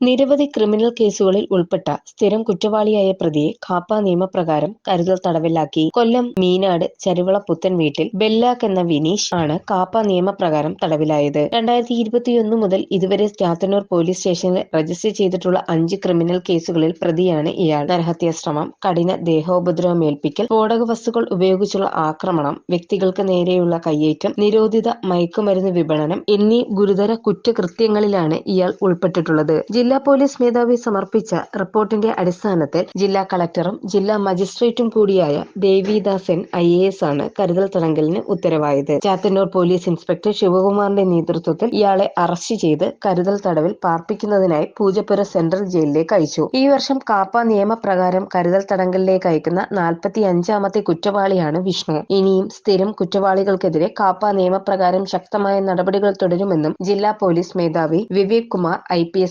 നിരവധി ക്രിമിനൽ കേസുകളിൽ ഉൾപ്പെട്ട സ്ഥിരം കുറ്റവാളിയായ പ്രതിയെ കാപ്പ നിയമപ്രകാരം കരുതൽ തടവിലാക്കി. കൊല്ലം മീനാട് ചരുവള പുത്തൻ വീട്ടിൽ ബെല്ലാക്ക് എന്ന വിനീഷ് ആണ് കാപ്പ നിയമപ്രകാരം തടവിലായത്. രണ്ടായിരത്തി ഇരുപത്തിയൊന്ന് മുതൽ ഇതുവരെ ചാത്തന്നൂർ പോലീസ് സ്റ്റേഷനിൽ രജിസ്റ്റർ ചെയ്തിട്ടുള്ള അഞ്ച് ക്രിമിനൽ കേസുകളിൽ പ്രതിയാണ് ഇയാൾ. നരഹത്യാ ശ്രമം കഠിന ദേഹോപദ്രവമേൽപ്പിക്കൽ സ്ഫോടക വസ്തുക്കൾ ഉപയോഗിച്ചുള്ള ആക്രമണം വ്യക്തികൾക്ക് നേരെയുള്ള കയ്യേറ്റം നിരോധിത മയക്കുമരുന്ന് വിപണനം എന്നീ ഗുരുതര കുറ്റകൃത്യങ്ങളിലാണ് ഇയാൾ ഉൾപ്പെട്ടിട്ടുള്ളത്. ജില്ലാ പോലീസ് മേധാവി സമർപ്പിച്ച റിപ്പോർട്ടിന്റെ അടിസ്ഥാനത്തിൽ ജില്ലാ കളക്ടറും ജില്ലാ മജിസ്ട്രേറ്റും കൂടിയായ ദേവിദാസൻ ഐ ആണ് കരുതൽ തടങ്കലിന് ഉത്തരവായത്. ചാത്തന്നൂർ പോലീസ് ഇൻസ്പെക്ടർ ശിവകുമാറിന്റെ നേതൃത്വത്തിൽ ഇയാളെ അറസ്റ്റ് ചെയ്ത് കരുതൽ തടവിൽ പാർപ്പിക്കുന്നതിനായി പൂജപ്പുര സെൻട്രൽ ജയിലിലേക്ക് അയച്ചു. ഈ വർഷം കാപ്പ നിയമപ്രകാരം കരുതൽ തടങ്കലിലേക്ക് അയക്കുന്ന നാൽപ്പത്തി അഞ്ചാമത്തെ കുറ്റവാളിയാണ് വിഷ്ണു. ഇനിയും സ്ഥിരം കുറ്റവാളികൾക്കെതിരെ കാപ്പ നിയമപ്രകാരം ശക്തമായ നടപടികൾ തുടരുമെന്നും ജില്ലാ പോലീസ് മേധാവി Vivek Kumar I P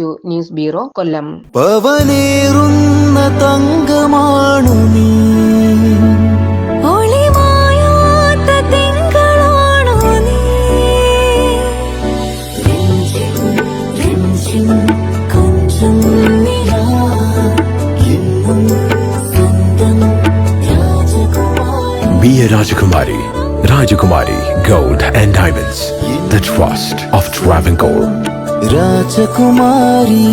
S news bureau Kollam പവനേറുന്ന തങ്കമാണു നീ രാജകുമാരി Rajakumari. Rajakumari Gold and Diamonds. The trust of Travancore. രാജകുമാരി